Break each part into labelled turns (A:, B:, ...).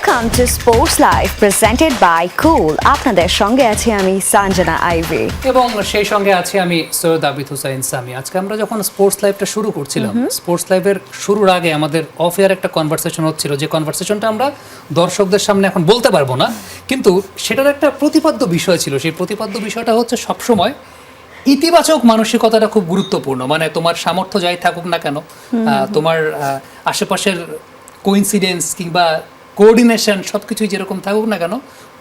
A: Welcome to sports live presented by cool আপনাদের সঙ্গে আছি আমি সঞ্জনা আইভি।
B: এবং সেই সঙ্গে আছি আমি সৈয়দ আবিদ হুসাইন সামি। আজকে আমরা যখন স্পোর্টস লাইভটা শুরু করছিলাম স্পোর্টস লাইভের শুরুর আগে আমাদের অফ এয়ার একটা কনভারসেশন হচ্ছিল যে কনভারসেশনটা আমরা দর্শকদের সামনে এখন বলতে পারব না কিন্তু সেটার একটা প্রতিপাদ্য বিষয় ছিল। সেই প্রতিপাদ্য বিষয়টা হচ্ছে সবসময় ইতিবাচক মানসিকতাটা খুব গুরুত্বপূর্ণ। মানে তোমার সামর্থ্য যাই থাকুক না কেন তোমার আশেপাশের কোইন্সিডেন্স কিংবা কোঅর্ডিনেশন সব কিছুই যেরকম থাকুক না কেন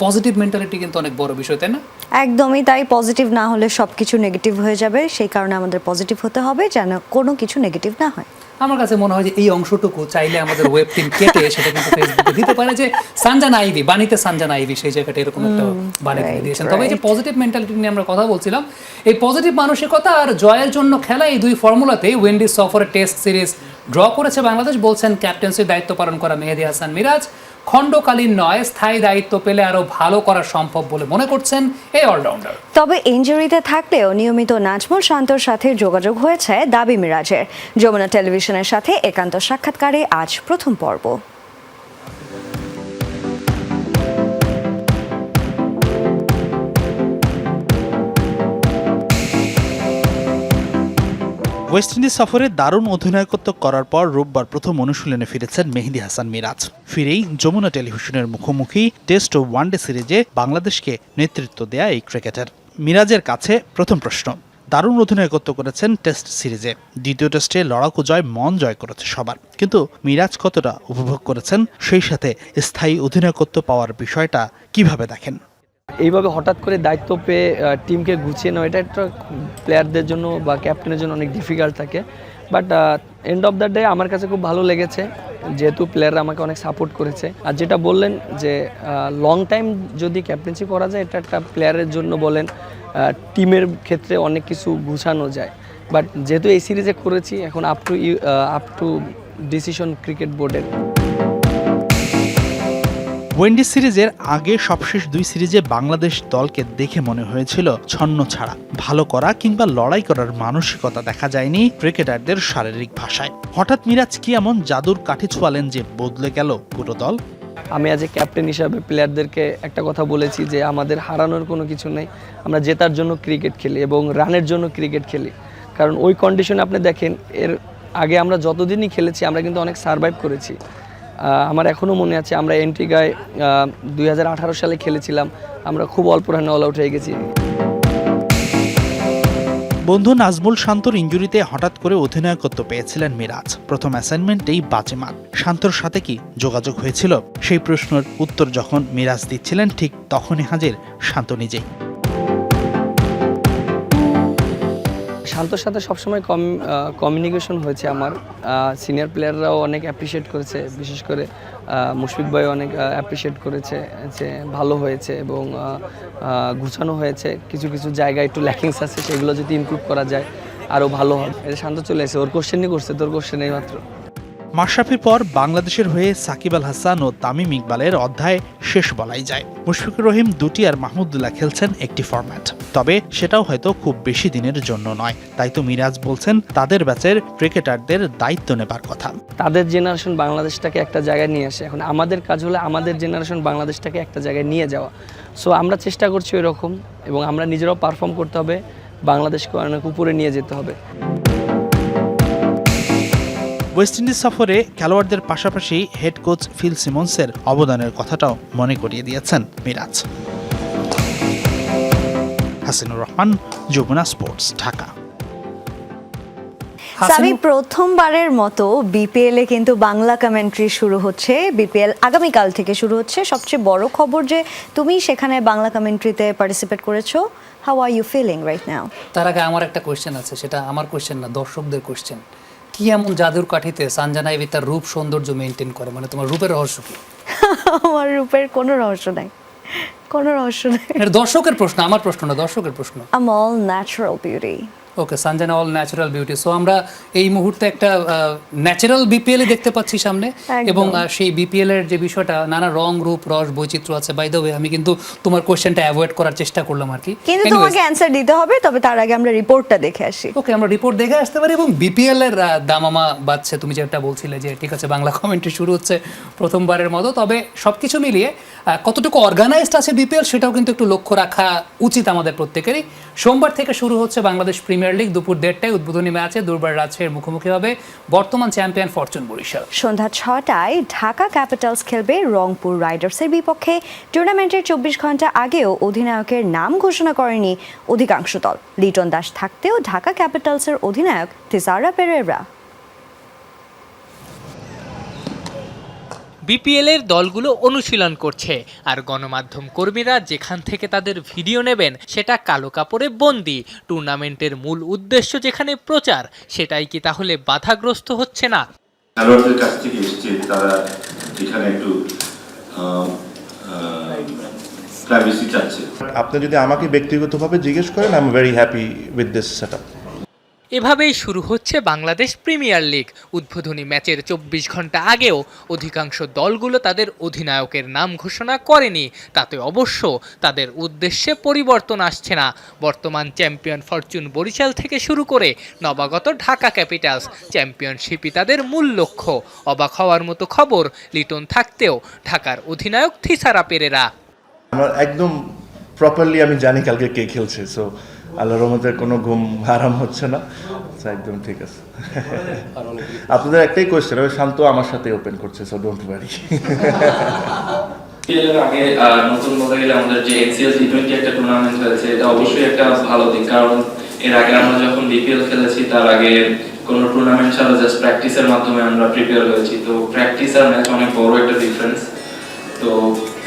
B: পজিটিভ মেন্টালিটি কিন্তু অনেক বড় বিষয় তাই না?
A: একদমই তাই পজিটিভ না হলে সব কিছু নেগেটিভ হয়ে যাবে। সেই কারণে আমাদের পজিটিভ হতে হবে যেন কোনো কিছু নেগেটিভ না হয়।
B: আমার কাছে মনে হয় যে এই অংশটুকু চাইলে আমাদের ওয়েব টিম কেটে সেটা কিন্তু ফেসবুকে দিতে পারে যে সানজানা আইভি বাণীতে সানজানা আইভি সেই জায়গাটা এরকম একটা বাণী দিয়ে দিয়েছেন। তবে এই যে পজিটিভ মেন্টালিটি নিয়ে আমরা কথা বলছিলাম এই পজিটিভ মানসিকতা আর জয়ের জন্য খেলা এই দুই ফর্মুলাতেই ওয়েন্ডিজ সফরে টেস্ট সিরিজ ড্র করেছে বাংলাদেশ, বলছেন ক্যাপ্টেন্সির দায়িত্ব পালন করা মেহেদি হাসান মিরাজ। খণ্ডকালীন নয়, স্থায়ী দায়িত্ব পেলে আরও ভালো করা সম্ভব বলে মনে করছেন এই অলরাউন্ডার।
A: তবে ইঞ্জুরিতে থাকলেও নিয়মিত নাজমুল শান্তর সাথে যোগাযোগ হয়েছে দাবি মিরাজের। যমুনা টেলিভিশনের সাথে একান্ত সাক্ষাৎকারে আজ প্রথম পর্ব।
C: ওয়েস্ট ইন্ডিজ সফরে দারুণ অধিনায়কত্ব করার পর রোববার প্রথম অনুশীলনে ফিরেছেন মেহেদি হাসান মিরাজ। ফিরেই যমুনা টেলিভিশনের মুখোমুখি টেস্ট ও ওয়ানডে সিরিজে বাংলাদেশকে নেতৃত্ব দেয়া এই ক্রিকেটার। মিরাজের কাছে প্রথম প্রশ্ন, দারুণ অধিনায়কত্ব করেছেন টেস্ট সিরিজে, দ্বিতীয় টেস্টে লড়াকু জয় মন জয় করেছে সবার। কিন্তু মিরাজ কতটা উপভোগ করেছেন, সেই সাথে স্থায়ী অধিনায়কত্ব পাওয়ার বিষয়টা কীভাবে দেখেন?
D: এইভাবে হঠাৎ করে দায়িত্ব পেয়ে টিমকে গুছিয়ে নেওয়া, এটা একটা প্লেয়ারদের জন্য বা ক্যাপ্টেনের জন্য অনেক ডিফিকাল্ট থাকে। But end of the day আমার কাছে খুব ভালো লেগেছে, যেহেতু প্লেয়াররা আমাকে অনেক সাপোর্ট করেছে। আর যেটা বললেন যে লং টাইম যদি ক্যাপ্টেন্সি করা যায়, এটা একটা প্লেয়ারের জন্য বলেন টিমের ক্ষেত্রে অনেক কিছু গুছানো যায়। বাট যেহেতু এই সিরিজে করেছি, এখন up to up to decision cricket বোর্ডের
C: ওয়েন্ডি সিরিজের আগে সবশেষ দুই সিরিজে বাংলাদেশ দলকে দেখে মনে হয়েছিল ছন্ন ছাড়া। ভালো করা কিংবা লড়াই করার মানসিকতা দেখা যায়নি ক্রিকেটারদের শারীরিক ভাষায়। হঠাৎ মিরাজ কি এমন জাদুর কাঠি ছোঁয়ালেন যে বদলে গেল পুরো দল?
D: আমি এ ক্যাপ্টেন হিসাবে প্লেয়ারদেরকে একটা কথা বলেছি যে আমাদের হারানোর কোনো কিছু নেই। আমরা জেতার জন্য ক্রিকেট খেলি এবং রানের জন্য ক্রিকেট খেলি। কারণ ওই কন্ডিশনে আপনি দেখেন, এর আগে আমরা যতদিনই খেলেছি, আমরা কিন্তু অনেক সারভাইভ করেছি। আমার এখনও মনে আছে, আমরা এন্ট্রিগায় দুই সালে খেলেছিলাম। আমরা খুব অল্প রানে অল আউট হয়ে গেছি।
C: বন্ধু নাজমুল শান্তর ইঞ্জুরিতে হঠাৎ করে অধিনায়কত্ব পেয়েছিলেন মিরাজ। প্রথম অ্যাসাইনমেন্টেই বাজেমাত। শান্তর সাথে কি যোগাযোগ হয়েছিল? সেই প্রশ্নের উত্তর যখন মিরাজ দিচ্ছিলেন, ঠিক তখনই হাজির শান্ত নিজেই।
D: শান্তর সাথে সবসময় কম কমিউনিকেশন হয়েছে আমার। সিনিয়র প্লেয়াররাও অনেক অ্যাপ্রিসিয়েট করেছে, বিশেষ করে মুশফিক ভাই অনেক অ্যাপ্রিসিয়েট করেছে যে ভালো হয়েছে এবং গুছানো হয়েছে। কিছু কিছু জায়গায় একটু ল্যাকিংস আছে, সেগুলো যদি ইমপ্রুভ করা যায় আরও ভালো হবে। এটা শান্ত চলে এসে ওর কোশ্চেনই করছে, তোর কোশ্চেন এই মাত্র।
C: মাশরাফির পর বাংলাদেশের হয়ে সাকিব আল হাসান ও তামিম ইকবালের অধ্যায় শেষ বলাই যায়। মুশফিকুর রহিম দুটি আর মাহমুদুল্লাহ খেলছেন একটি ফরম্যাট তবে সেটাও হয়তো খুব বেশি দিনের জন্য নয়। তাই তো মিরাজ বলছেন, তাদের ব্যাচের ক্রিকেটারদের দায়িত্ব নেবার কথা।
D: তাদের জেনারেশন বাংলাদেশটাকে একটা জায়গায় নিয়ে আসে। এখন আমাদের কাজ হলে আমাদের জেনারেশন বাংলাদেশটাকে একটা জায়গায় নিয়ে যাওয়া। সো আমরা চেষ্টা করছি ওই রকম এবং আমরা নিজেরাও পারফর্ম করতে হবে। বাংলাদেশকে অনেক উপরে নিয়ে যেতে হবে।
C: ওয়েস্ট ইন্ডিজ সফরে খেলোয়াড়দের পাশাপাশি হেড কোচ ফিল সিমন্সের অবদানের কথাটাও মনে করিয়ে দিয়েছেন মিরাজ। হাসিনুর রহমান যমুনা স্পোর্টস ঢাকা।
A: সামি প্রথমবারের মতো বিপিএল এ কিন্তু বাংলা কমেন্ট্রি শুরু হচ্ছে। বিপিএল আগামীকাল থেকে শুরু হচ্ছে। সবচেয়ে বড় খবর যে তুমি সেখানে বাংলা কমেন্ট্রিতে পার্টিসিপেট করেছ। How are you feeling right now
B: তার আগে আমার একটা কোয়েশ্চেন আছে সেটা আমার কোয়েশ্চেন না দর্শকদের কোয়েশ্চেন কি এমন জাদুর কাঠিতে সানজানা এবি তার রূপ সৌন্দর্য মেনটেন করে? মানে তোমার রূপের রহস্য কি?
A: আমার রূপের কোনো রহস্য নাই। কোনো রহস্য নাই।
B: এটা দর্শকের প্রশ্ন আমার প্রশ্ন না দর্শকের প্রশ্ন।
A: I'm all natural beauty
B: okay Sanjana all natural beauty so আমরা এই মুহূর্তে একটা ন্যাচারাল বিপিএল দেখতে পাচ্ছি সামনে এবং সেই বিপিএল এর যে বিষয়টা নানা রং রূপ রস বৈচিত্র্য আছে। বাই দ্য ওয়ে আমি কিন্তু তোমার কোশ্চেনটা অ্যাভয়েড করার চেষ্টা করলাম আর কি।
A: কিন্তু তোমাকে অ্যান্সার দিতে হবে তবে তার আগে আমরা রিপোর্টটা দেখে আসি।
B: ওকে আমরা রিপোর্ট দেখে আসতে পারি এবং বিপিএল এর দামামা বাড়ছে তুমি যেটা বলছিলে যে ঠিক আছে বাংলা কমেন্ট্রি শুরু হচ্ছে প্রথমবারের মতো। তবে সবকিছু মিলিয়ে কতটুকু অর্গানাইজড আছে বিপিএল সেটাও কিন্তু একটু লক্ষ্য রাখা উচিত আমাদের প্রত্যেকেরই। সোমবার থেকে শুরু হচ্ছে বাংলাদেশ প্রিমিয়ার লিগ দুপুর দেড়টায়, উদ্বোধনী ম্যাচে দুর্বার রাজশাহীর মুখোমুখি হবে বর্তমান চ্যাম্পিয়ন ফরচুন বরিশাল।
A: সন্ধ্যা ছটায় ঢাকা ক্যাপিটালস খেলবে রংপুর রাইডার্সের বিপক্ষে। টুর্নামেন্টের চব্বিশ ঘণ্টা আগেও অধিনায়কের নাম ঘোষণা করেনি অধিকাংশ দল। লিটন দাস থাকতেও ঢাকা ক্যাপিটালসের অধিনায়ক তিসারা পেরেরা
E: বিপিএলের দলগুলো অনুশীলন করছে। আর গণমাধ্যম কর্মীরা যেখান থেকে তাদের ভিডিও নেবেন সেটা কালো কাপড়ে বন্দি। টুর্নামেন্টের মূল উদ্দেশ্য যেখানে প্রচার সেটাই কি তাহলে বাধাগ্রস্ত হচ্ছে না?
F: খেলোয়াড়দের কাছ থেকে এসছে তারা এখানে একটু প্রাইভেসি চাচ্ছে।
G: আপনি যদি আমাকে ব্যক্তিগতভাবে জিজ্ঞেস করেন I am very happy with this set
E: এভাবেই শুরু হচ্ছে বাংলাদেশ প্রিমিয়ার লিগ। উদ্বোধনী ম্যাচের চব্বিশ ঘণ্টা আগেও অধিকাংশ দলগুলো তাদের অধিনায়কের নাম ঘোষণা করেনি। তাতে অবশ্য তাদের উদ্দেশ্যে পরিবর্তন আসছে না। বর্তমান চ্যাম্পিয়ন ফরচুন বরিশাল থেকে শুরু করে নবাগত ঢাকা ক্যাপিটালস চ্যাম্পিয়নশিপই তাদের মূল লক্ষ্য। অবাক হওয়ার মতো খবর লিটন থাকতেও ঢাকার অধিনায়ক থিসারা পেরেরা।
G: আমার একদম প্রপারলি আমি জানি কালকে কে খেলছে সো আল্লাহ রহমতের কোনো ঘুম আরাম হচ্ছে না। So, একদম ঠিক আছে। আপনাদের একটাই কোয়েশ্চেন ওই শান্ত আমার সাথে ওপেন করছে সো ডোন্ট ওয়ারি
H: নতুন যে টোয়েন্টি একটা টুর্নামেন্ট এটা অবশ্যই একটা ভালো কারণ এর আগে আমরা যখন খেলেছি তার আগে কোনো টুর্নামেন্ট ছাড়া জাস্ট প্র্যাকটিসের মাধ্যমে আমরা প্রিপেয়ার হয়েছি। তো প্র্যাকটিস আর ম্যাচ অনেক বড় একটা ডিফারেন্স তো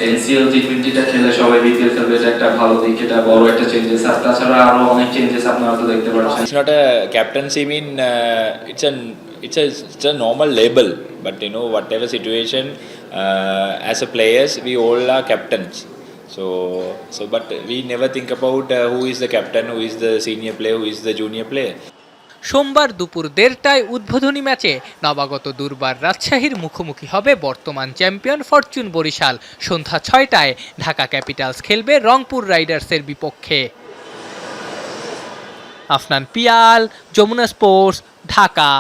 H: এনসিএল টি টোয়েন্টিটা খেলে সবাই বিপিএল খেলবে এটা একটা ভালো দিক এটা বড় একটা চেঞ্জেস আর তাছাড়া আরো অনেক চেঞ্জেস আপনারা তো দেখতে পাচ্ছেন
I: It's not a captaincy mean uh, it's an it's a it's a normal label, but you know whatever situation, uh, as a players we all are captains. So so but we never think about uh, who is the captain, who is the senior player, who is the junior player.
E: সোমবার দুপুর দেড়টায় উদ্বোধনী ম্যাচে নবাগত দুর্বার রাজশাহীর মুখোমুখি হবে বর্তমান চ্যাম্পিয়ন ফরচুন বরিশাল। সন্ধ্যা ছয়টায় ঢাকা ক্যাপিটালস খেলবে রংপুর রাইডার্সের বিপক্ষে। Afnan Piyal Jamuna sports Dhaka.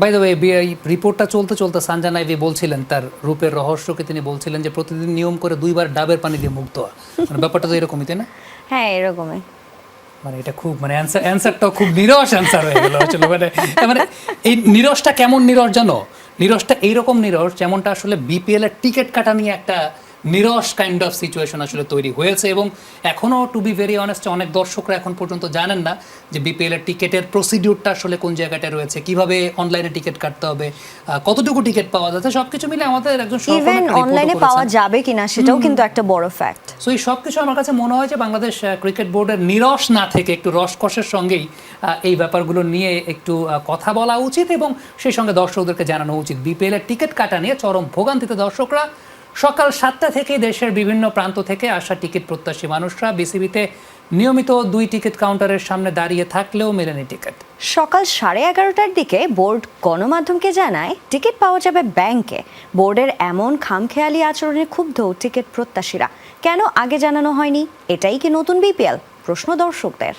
B: By the way এই রিপোর্টটা চলতে চলতে সানজানা ইভি বলছিলেন তার রূপের রহস্যকে তিনি বলছিলেন যে প্রতিদিন নিয়ম করে দুইবার ডাবের পানি দিয়ে মুক্ত হওয়া মানে ব্যাপারটা তো এরকমই তাই না?
A: হ্যাঁ এরকমই।
B: মানে এটা খুব মানে অ্যান্সার অ্যান্সারটাও খুব নিরস অ্যান্সার হয়ে গেল। আসলে মানে মানে এই নিরসটা কেমন নিরস জানো? নিরসটা এইরকম নিরস যেমনটা আসলে বিপিএল এর টিকিট কাটা নিয়ে একটা নিরস কাইন্ড অফ সিচুয়েশন আসলে তৈরি হয়েছে এবং এখনও টু বি ভেরি অনেস্ট অনেক দর্শকরা এখন পর্যন্ত জানেন না যে বিপিএল এর টিকিটের প্রসিডিউরটা আসলে কোন জায়গাটায় রয়েছে কীভাবে অনলাইনে টিকিট কাটতে হবে কতটুকু টিকিট পাওয়া যাচ্ছে সবকিছু মিলে আমাদের একজন
A: ইভেন অনলাইনে পাওয়া যাবে কিনা সেটাও কিন্তু একটা বড় ফ্যাক্ট
B: সো এই সব কিছু আমার কাছে মনে হয় যে বাংলাদেশ ক্রিকেট বোর্ডের নিরস না থেকে একটু রসকসের সঙ্গেই এই ব্যাপারগুলো নিয়ে একটু কথা বলা উচিত এবং সেই সঙ্গে দর্শকদেরকে জানানো উচিত। বিপিএল এর টিকিট কাটা নিয়ে চরম ভোগান্তিতে দর্শকরা সকাল সাতটা থেকে দেশের বিভিন্ন প্রান্ত থেকে আসা টিকিট প্রত্যাশী মানুষরা বিসিবিতে নিয়মিত দুই টিকিট কাউন্টারের সামনে দাঁড়িয়ে থাকলেও মেলেনি টিকিট।
A: সকাল সাড়ে এগারোটার দিকে বোর্ড গণমাধ্যমকে জানায়, টিকিট পাওয়া যাবে ব্যাংকে। বোর্ডের এমন খামখেয়ালি আচরণে ক্ষুব্ধ টিকিট প্রত্যাশীরা। কেন আগে জানানো হয়নি? এটাই কি নতুন বিপিএল? প্রশ্ন দর্শকদের।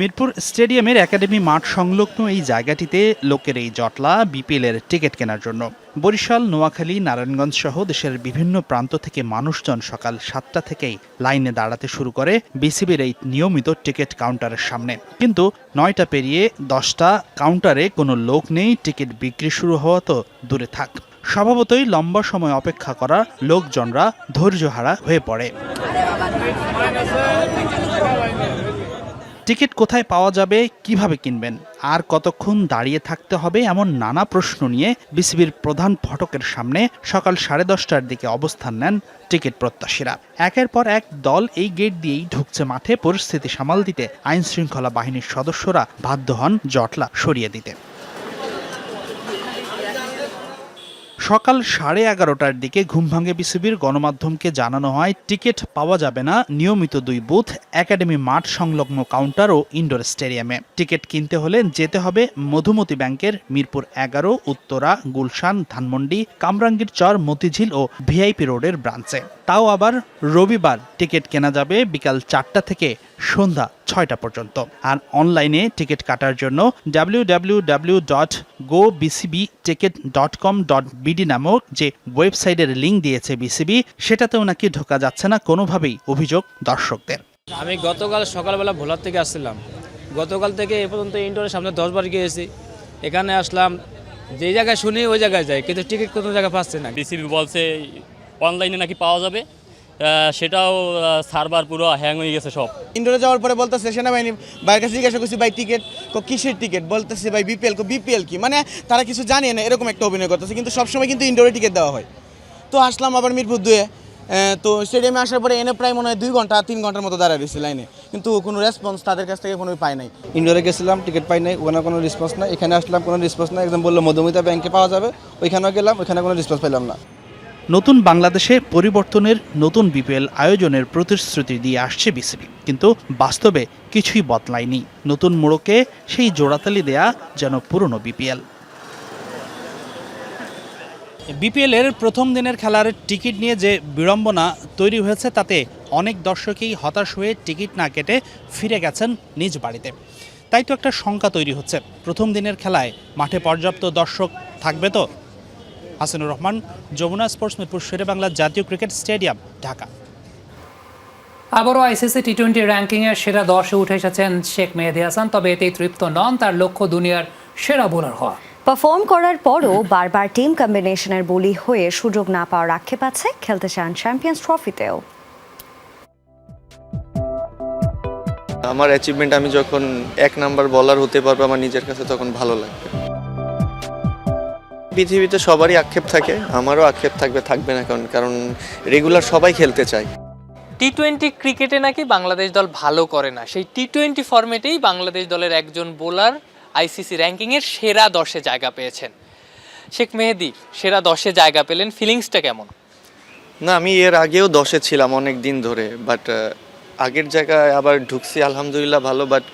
C: মিরপুর স্টেডিয়ামের একাডেমি মাঠ সংলগ্ন এই জায়গাটিতে লোকের এই জটলা বিপিএল এর টিকিট কেনার জন্য। বরিশাল, নোয়াখালী, নারায়ণগঞ্জ সহ দেশের বিভিন্ন প্রান্ত থেকে মানুষজন সকাল সাতটা থেকেই লাইনে দাঁড়াতে শুরু করে বিসিবির এই নিয়মিত টিকিট কাউন্টারের সামনে। কিন্তু নয়টা পেরিয়ে দশটা কাউন্টারে কোনো লোক নেই, টিকিট বিক্রি শুরু হওয়া তো দূরে থাক। স্বভাবতই লম্বা সময় অপেক্ষা করা লোকজনরা ধৈর্যহারা হয়ে পড়ে। টিকিট কোথায় পাওয়া যাবে, কীভাবে কিনবেন, আর কতক্ষণ দাঁড়িয়ে থাকতে হবে এমন নানা প্রশ্ন নিয়ে বিসিবির প্রধান ফটকের সামনে সকাল সাড়ে দশটার দিকে অবস্থান নেন টিকিট প্রত্যাশীরা। একের পর এক দল এই গেট দিয়েই ঢুকছে মাঠে, পরিস্থিতি সামাল দিতে আইনশৃঙ্খলা বাহিনীর সদস্যরা বাধ্য হন জটলা সরিয়ে দিতে। সকাল সাড়ে এগারোটার দিকে ঘুম ভাঙে বিসিবির গণমাধ্যমকে জানানো হয়, টিকিট পাওয়া যাবে না, নিয়মিত দুই বুথ, একাডেমি মাঠ সংলগ্ন কাউন্টার ও ইনডোর স্টেডিয়ামে। টিকিট কিনতে হলে যেতে হবে মধুমতি ব্যাংকের মিরপুর এগারো, উত্তরা, গুলশান, ধানমন্ডি, কামরাঙ্গীর চর, মতিঝিল ও ভিআইপি রোডের ব্রাঞ্চে। তাও আবার রবিবার টিকিট কেনা যাবে বিকাল চারটা থেকে সন্ধ্যা ছয়টা পর্যন্ত। আর অনলাইনে টিকিট কাটার জন্য W W W dot go BCB ticket dot com dot BD নামক যে ওয়েবসাইটের লিঙ্ক দিয়েছে বিসিবি সেটাতেও নাকি ঢোকা যাচ্ছে না কোনোভাবেই অভিযোগ দর্শকদের।
J: আমি গতকাল সকালবেলা ভোলার থেকে আসছিলাম। গতকাল থেকে এ পর্যন্ত ইন্ডোরের সামনে দশবার গিয়েছি। এখানে আসলাম যে জায়গায় শুনি ওই জায়গায় যাই কিন্তু টিকিট কোনো জায়গায় পাচ্ছে না।
K: বিসিবি বলছে অনলাইনে নাকি পাওয়া যাবে। সেটাও সার্ভার পুরো হ্যাং হয়ে গেছে সব।
L: ইন্ডোরে যাওয়ার পরে বলতেছে সেনাবাহিনী বাইরের কাছে জিজ্ঞাসা করছি ভাই টিকিট কো কিসের টিকিট বলতেছে ভাই বিপিএল কো বিপিএল কি? মানে তারা কিছু জানে না এরকম একটা অভিনয় করতেছে কিন্তু সবসময় কিন্তু ইন্ডোরে টিকিট দেওয়া হয়। তো আসলাম আবার মিরপুর দুয়ে তো স্টেডিয়ামে আসার পরে এনে প্রায় মনে হয় দুই ঘণ্টা তিন ঘণ্টার মতো দাঁড়ায় রয়েছে লাইনে কিন্তু কোনো রেসপন্স তাদের কাছ থেকে কোনো পায় নাই।
M: ইন্ডোরে গেছিলাম টিকিট পাই নাই ওখানে কোনো রেসপন্স নাই এখানে আসলাম কোনো রেসপন্স নাই একদম বলল মধুমিতা ব্যাংকে পাওয়া যাবে। ওইখানেও গেলাম ওইখানে কোনো রেসপন্স পেলাম না।
C: নতুন বাংলাদেশে পরিবর্তনের নতুন বিপিএল আয়োজনের প্রতিশ্রুতি দিয়ে আসছে বিসিবি। কিন্তু বাস্তবে কিছুই বদলায়নি। নতুন মোড়কে সেই জোড়াতালি দেয়া যেন পুরনো বিপিএল। বিপিএল এর প্রথম দিনের খেলার টিকিট নিয়ে যে বিড়ম্বনা তৈরি হয়েছে, তাতে অনেক দর্শকই হতাশ হয়ে টিকিট না কেটে ফিরে গেছেন নিজ বাড়িতে। তাই তো একটা শঙ্কা তৈরি হচ্ছে। প্রথম দিনের খেলায় মাঠে পর্যাপ্ত দর্শক থাকবে তো? হাসিনুর রহমান যমুনা স্পোর্টস মিরপুর শেরে বাংলা জাতীয় ক্রিকেট স্টেডিয়াম ঢাকা।
B: আবারও আইসিসি টি টোয়েন্টি র্যাঙ্কিংয়ের সেরা দশে উঠে এসেছেন শেখ মেহেদি হাসান তবে এতেই তৃপ্ত নন তার লক্ষ্য দুনিয়ার সেরা বোলার হওয়া।
A: পারফর্ম করার পরও বারবার টিম কম্বিনেশনের বলি হয়ে সুযোগ না পাওয়ার আক্ষেপ আছে খেলতে চান চ্যাম্পিয়ন্স ট্রফিতেও।
N: আমার অ্যাচিভমেন্ট আমি যখন এক নাম্বার বলার হতে পারব আমার নিজের কাছে তখন ভালো লাগবে। পৃথিবীতে সবারই আক্ষেপ থাকে আমারও আক্ষেপ থাকবে থাকবে না কারণ কারণ রেগুলার সবাই খেলতে চায়।
E: টি টোয়েন্টি ক্রিকেটে নাকি বাংলাদেশ দল ভালো করে না। সেই টি টোয়েন্টি ফরম্যাটেই বাংলাদেশ দলের একজন বোলার আইসিসি র্যাঙ্কিংয়ের সেরা দশে জায়গা পেয়েছেন। শেখ মেহেদি সেরা দশে জায়গা পেলেন ফিলিংসটা কেমন?
N: না আমি এর আগেও দশে ছিলাম অনেক দিন ধরে বাট আগের জায়গায় আবার ঢুকছি আলহামদুলিল্লাহ ভালো বাট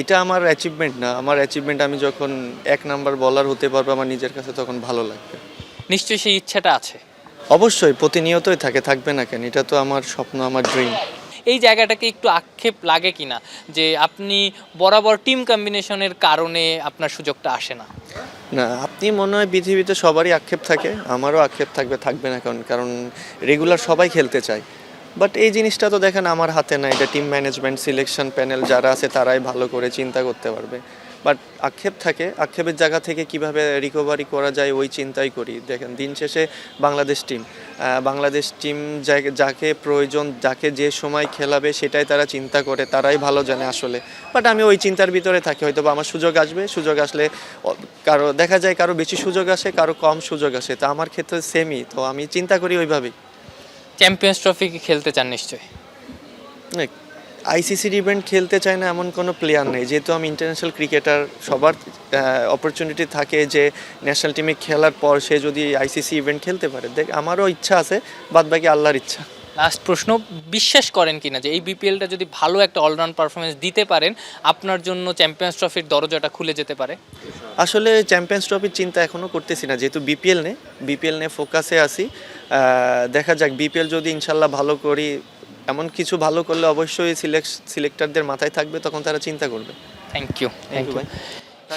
N: এটা আমার অ্যাচিভমেন্ট না। আমার অ্যাচিভমেন্ট আমি যখন এক নাম্বার বলার হতে পারব আমার নিজের কাছে তখন ভালো লাগবে।
E: নিশ্চয়ই সেই ইচ্ছাটা আছে।
N: অবশ্যই প্রতিনিয়তই থাকে থাকবে না কেন? এটা তো আমার স্বপ্ন আমার ড্রিম
E: এই জায়গাটাকে একটু আক্ষেপ লাগে কিনা? যে আপনি বরাবর টিম কম্বিনেশনের কারণে আপনার সুযোগটা আসে না।
N: না আপনি মনে হয় পৃথিবীতে সবারই আক্ষেপ থাকে আমারও আক্ষেপ থাকবে থাকবে না কারণ কারণ রেগুলার সবাই খেলতে চায়। বাট এই জিনিসটা তো দেখেন আমার হাতে না, এটা টিম ম্যানেজমেন্ট সিলেকশন প্যানেল যারা আছে তারাই ভালো করে চিন্তা করতে পারবে। বাট আক্ষেপ থাকে, আক্ষেপের জায়গা থেকে কীভাবে রিকভারি করা যায় ওই চিন্তাই করি। দেখেন, দিন শেষে বাংলাদেশ টিম বাংলাদেশ টিম যাকে প্রয়োজন, যাকে যে সময় খেলাবে সেটাই তারা চিন্তা করে, তারাই ভালো জানে আসলে। বাট আমি ওই চিন্তার ভিতরে থাকি হয়তো আমার সুযোগ আসবে, সুযোগ আসলে কারও, দেখা যায় কারও বেশি সুযোগ আসে, কারও কম সুযোগ আসে। তা আমার ক্ষেত্রে সেমই তো আমি চিন্তা করি ওইভাবেই।
E: চ্যাম্পিয়ন্স ট্রফি খেলতে চান নিশ্চয়ই?
N: আইসিসির ইভেন্ট খেলতে চায় না এমন কোনো প্লেয়ার নেই। যেহেতু আমি ইন্টারন্যাশনাল ক্রিকেটার সবার অপরচুনিটি থাকে যে ন্যাশনাল টিমে খেলার পর সে যদি আইসিসি ইভেন্ট খেলতে পারে। দেখ আমারও ইচ্ছা আছে বাদ বাকি আল্লাহর ইচ্ছা।
E: লাস্ট প্রশ্ন বিশ্বাস করেন কিনা যে এই বিপিএলটা যদি ভালো একটা অলরাউন্ড পারফরমেন্স দিতে পারেন আপনার জন্য চ্যাম্পিয়ন্স ট্রফির দরজাটা খুলে যেতে পারে?
N: আসলে চ্যাম্পিয়ন্স ট্রফির চিন্তা এখনও করতেছি না। যেহেতু বিপিএল নে বিপিএল নিয়ে ফোকাসে আহ, দেখা যাক বিপিএল যদি ইনশাল্লাহ ভালো করি এমন কিছু ভালো করলে অবশ্যই সিলেক্ট সিলেক্টরদের মাথায় থাকবে তখন তারা চিন্তা করবে।
E: থ্যাংক ইউ থ্যাংক ইউ
N: ভাই।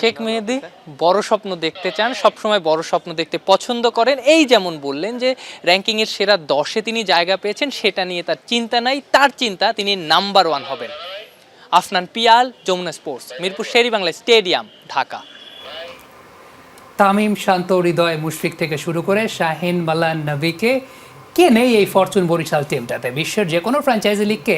E: শেখ মেহেদি বড় স্বপ্ন দেখতে চান সবসময় বড় স্বপ্ন দেখতে পছন্দ করেন। এই যেমন বললেন যে র্যাঙ্কিংয়ের সেরা দশে তিনি জায়গা পেয়েছেন সেটা নিয়ে তার চিন্তা নাই তার চিন্তা তিনি নাম্বার ওয়ান হবেন। Afnan Piyal Jamuna sports Mirpur Shere Bangla stadium Dhaka.
B: Tamim Shanto Hridoy Mushfiq থেকে শুরু করে শাহিন মালান নবীকে কে নেই এই ফরচুন বরিশাল টিমটাতে বিশ্বের যে কোনো ফ্র্যাঞ্চাইজি লিগকে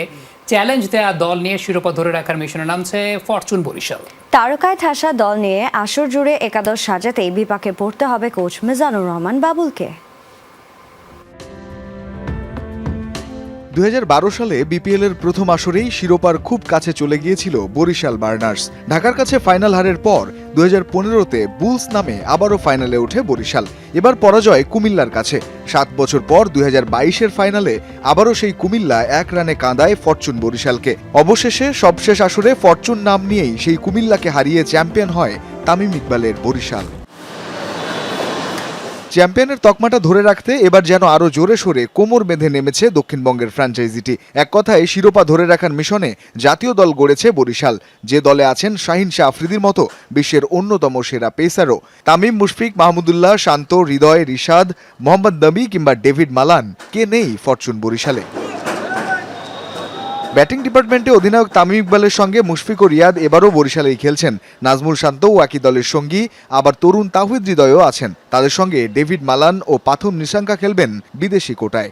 B: চ্যালেঞ্জ দেয়া দল নিয়ে শিরোপা ধরে রাখার মিশনে নামছে ফরচুন বরিশাল।
A: তারকায় ঠাসা দল নিয়ে আসর জুড়ে একাদশ সাজাতেই বিপাকে পড়তে হবে কোচ মিজানুর রহমান বাবুলকে।
O: দু হাজার বারো সালে বিপিএল এর প্রথম আসরেই শিরোপার খুব কাছে চলে গিয়েছিল বরিশাল বার্নার্স ঢাকার কাছে ফাইনাল হারের পর দু হাজার পনেরোতে বুলস নামে আবারও ফাইনালে ওঠে বরিশাল। এবার পরাজয় কুমিল্লার কাছে। সাত বছর পর দুই হাজার বাইশের ফাইনালে আবারও সেই কুমিল্লা এক রানে কাঁদায় ফরচুন বরিশালকে। অবশেষে সবশেষ আসরে ফরচুন নাম নিয়েই সেই কুমিল্লাকে হারিয়ে চ্যাম্পিয়ন হয় তামিম ইকবালের বরিশাল। চ্যাম্পিয়নের তকমাটা ধরে রাখতে এবার যেন আরও জোরে সোরে কোমর বেঁধে নেমেছে দক্ষিণবঙ্গের ফ্র্যাঞ্চাইজিটি। এক কথায়, শিরোপা ধরে রাখার মিশনে জাতীয় দল গড়েছে বরিশাল। যে দলে আছেন শাহিন শাহ আফ্রিদির মতো বিশ্বের অন্যতম সেরা পেসারও। তামিম মুশফিক, মাহমুদুল্লাহ, শান্ত, হৃদয়, রিশাদ, মোহাম্মদ নবী কিংবা ডেভিড মালান। কে নেই ফরচুন বরিশালে? ব্যাটিং ডিপার্টমেন্টে অধিনায়ক তামিম ইকবালের সঙ্গে মুশফিক ও রিয়াদ এবারও বরিশালেই খেলছেন। নাজমুল শান্তও একই দলের সঙ্গী, আবার তরুণ তাহিদ হৃদয়ও আছেন। তাদের সঙ্গে ডেভিড মালান ও পাথম নিশাঙ্কা খেলবেন বিদেশি কোটায়।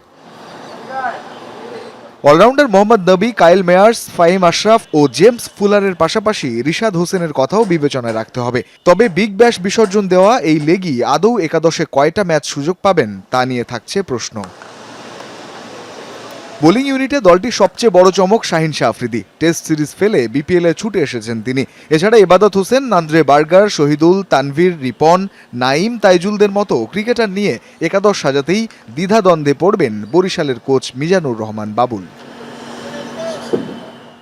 O: Allrounder Mohammad Nabi, Kyle Mayers, Faheem Ashraf ও জেমস ফুলারের পাশাপাশি রিশাদ হোসেনের কথাও বিবেচনায় রাখতে হবে। তবে বিগ ব্যাশ বিসর্জন দেওয়া এই লেগই আদৌ একাদশে কয়টা ম্যাচ সুযোগ পাবেন তা নিয়ে থাকছে প্রশ্ন। বোলিং ইউনিটে দলটির সবচেয়ে বড় চমক শাহিন শাহ আফ্রিদি। টেস্ট সিরিজ ফেলে বিপিএল ছুটে এসেছেন তিনি। এছাড়া ইবাদত হোসেন, নান্দ্রে বার্গার, শহীদুল, তানভীর, রিপন নাইম তাইজুলদের মতো ক্রিকেটার নিয়ে একাদশ সাজাতেই দ্বিধাদ্বন্দ্বে পড়বেন বরিশালের কোচ মিজানুর রহমান বাবুল।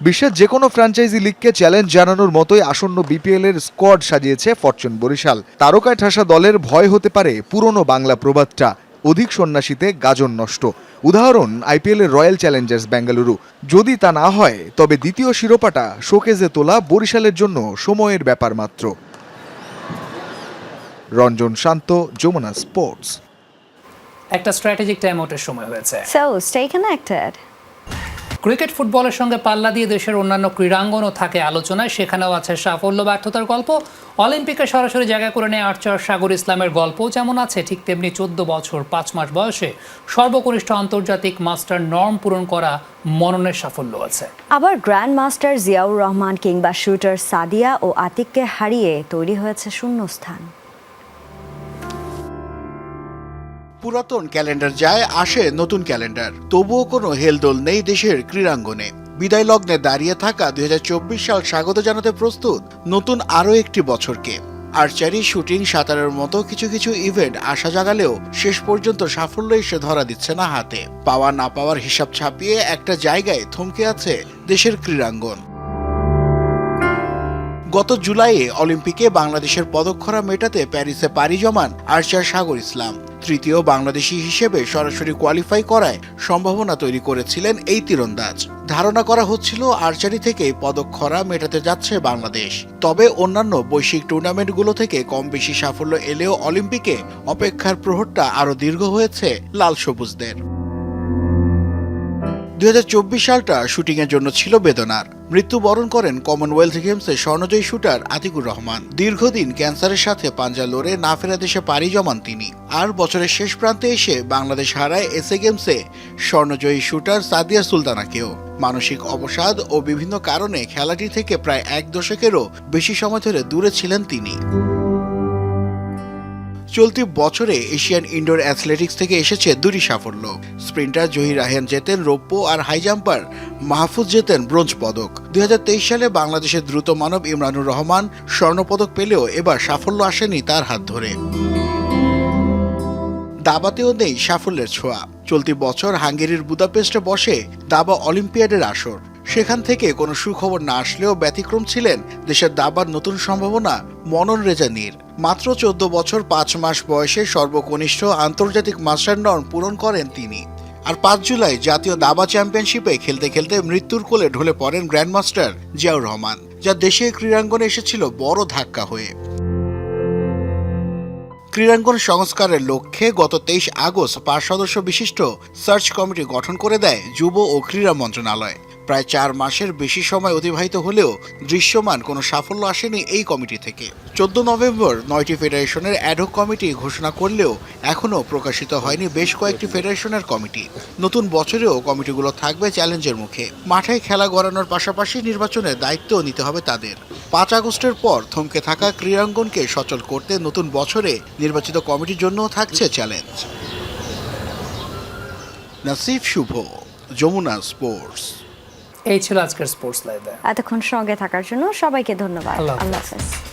O: বিশ্বের যে কোনো ফ্র্যাঞ্চাইজি লিগকে চ্যালেঞ্জ জানানোর মতোই আসন্ন বিপিএল এর স্কোয়াড সাজিয়েছে ফরচুন বরিশাল। তারকায় ঠাসা দলের ভয় হতে পারে পুরনো বাংলা প্রবাদটা। অধিক সন্ন্যাসীতে গাজন নষ্ট। উদাহরণ আইপিএলের রয়্যাল চ্যালেঞ্জার্স বেঙ্গালুরু। যদি তা না হয় তবে দ্বিতীয় শিরোপাটা শোকেজে তোলা বরিশালের জন্য সময়ের ব্যাপার মাত্র। রঞ্জন শান্ত যমুনা স্পোর্টস।
B: একটা স্ট্র্যাটেজিক টাইম আউটের সময় হয়েছে।
A: So stay connected.
B: ক্রিকেট ফুটবলের সঙ্গে পাল্লা দিয়ে দেশের অন্যান্য ক্রীড়াঙ্গনও থাকে আলোচনায়। সেখানেও আছে সাফল্য, ব্যর্থতার গল্প। অলিম্পিকে সরাসরি জায়গা করে নেয় আর্চার সাগর ইসলামের গল্প। যেমন আছে ঠিক তেমনি চোদ্দ বছর, পাঁচ মাস বয়সে সর্বকনিষ্ঠ আন্তর্জাতিক মাস্টার নর্ম পূরণ করা মননের সাফল্য আছে।
A: আবার গ্র্যান্ড মাস্টার জিয়াউর রহমান কিংবা শুটার সাদিয়া ও আতিককে হারিয়ে তৈরি হয়েছে শূন্যস্থান।
P: পুরাতন ক্যালেন্ডার যায়, আসে নতুন ক্যালেন্ডার। তবুও কোনো হেলদোল নেই দেশের ক্রীড়াঙ্গনে। বিদায় লগ্নে দাঁড়িয়ে থাকা দুই হাজার চব্বিশ সাল স্বাগত জানাতে প্রস্তুত নতুন আরও একটি বছরকে। আর্চারি শুটিং সাঁতারের মতো কিছু কিছু ইভেন্ট আশা জাগালেও শেষ পর্যন্ত সাফল্য এসে ধরা দিচ্ছে না হাতে। পাওয়া না পাওয়ার হিসাব ছাপিয়ে একটা জায়গায় থমকে আছে দেশের ক্রীড়াঙ্গন। গত জুলাইয়ে অলিম্পিকে বাংলাদেশের পদক্ষরা মেটাতে প্যারিসে পাড়ি জমান আর্চার সাগর ইসলাম। তৃতীয় বাংলাদেশি হিসেবে সরাসরি কোয়ালিফাই করায় সম্ভাবনা তৈরি করেছিলেন এই তীরন্দাজ। ধারণা করা হচ্ছিল আর্চারি থেকেই পদক্ষরা মেটাতে যাচ্ছে বাংলাদেশ। তবে অন্যান্য বৈশ্বিক টুর্নামেন্টগুলো থেকে কম বেশি সাফল্য এলেও অলিম্পিকে অপেক্ষার প্রহরটা আরও দীর্ঘ হয়েছে লাল সবুজদের। দু হাজার চব্বিশ সালটা শুটিংয়ের জন্য ছিল বেদনার। মৃত্যুবরণ করেন কমনওয়েলথ গেমসে স্বর্ণজয়ী শুটার আতিকুর রহমান। দীর্ঘদিন ক্যান্সারের সাথে পাঞ্জা লড়ে না ফেরা দেশে পাড়ি জমান তিনি। আর বছরের শেষ প্রান্তে এসে বাংলাদেশ হারায় এসএ গেমসে স্বর্ণজয়ী শুটার সাদিয়া সুলতানাকেও। মানসিক অবসাদ ও বিভিন্ন কারণে খেলাটি থেকে প্রায় এক দশকেরও বেশি সময় ধরে দূরে ছিলেন তিনি। চলতি বছরে এশিয়ান ইনডোর অ্যাথলেটিক্স থেকে এসেছে দুটি সাফল্য। স্প্রিন্টার জহির রাহান জেতেন রৌপ্য আর হাই জাম্পার মাহফুজ জেতেন ব্রোঞ্জ পদক। দুই হাজার তেইশ সালে বাংলাদেশের দ্রুত মানব ইমরানুর রহমান স্বর্ণপদক পেলেও এবার সাফল্য আসেনি তার হাত ধরে। দাবাতেও নেই সাফল্যের ছোঁয়া। চলতি বছর হাঙ্গেরির বুদাপেস্টে বসে দাবা অলিম্পিয়াডের আসর। সেখান থেকে কোনো সুখবর না আসলেও ব্যতিক্রম ছিলেন দেশের দাবার নতুন সম্ভাবনা মনন রেজানির মাত্র চোদ্দ বছর পাঁচ মাস বয়সে সর্বকনিষ্ঠ আন্তর্জাতিক মাস্টার নর্ম পূরণ করেন তিনি। আর পাঁচ জুলাই জাতীয় দাবা চ্যাম্পিয়নশিপে খেলতে খেলতে মৃত্যুর কোলে ঢলে পড়েন গ্র্যান্ডমাস্টার জিয়াউর রহমান, যা দেশে ক্রীড়াঙ্গনে এসেছিল বড় ধাক্কা হয়ে। ক্রীড়াঙ্গন সংস্কারের লক্ষ্যে গত তেইশ আগস্ট পাঁচ সদস্য বিশিষ্ট সার্চ কমিটি গঠন করে দেয় যুব ও ক্রীড়া মন্ত্রণালয়। প্রায় চার মাসের বেশি সময় অতিবাহিত হলেও দৃশ্যমান কোনো সাফল্য আসেনি এই কমিটি থেকে। চোদ্দ নভেম্বর নয়টি ফেডারেশনের অ্যাডহক কমিটি ঘোষণা করলেও এখনও প্রকাশিত হয়নি বেশ কয়েকটি ফেডারেশনের কমিটি। নতুন বছরেও কমিটিগুলো থাকবে চ্যালেঞ্জের মুখে। মাঠে খেলা গড়ানোর পাশাপাশি নির্বাচনের দায়িত্ব নিতে হবে তাদের। পাঁচ আগস্টের পর থমকে থাকা ক্রীড়াঙ্গনকে সচল করতে নতুন বছরে নির্বাচিত কমিটির জন্যও থাকছে চ্যালেঞ্জ। নাসিফ শুভ, যমুনা স্পোর্টস।
B: এই ছিল আজকের স্পোর্টস লাইভে
A: এতক্ষণ সঙ্গে থাকার জন্য সবাইকে ধন্যবাদ। আল্লাহ হাফেজ।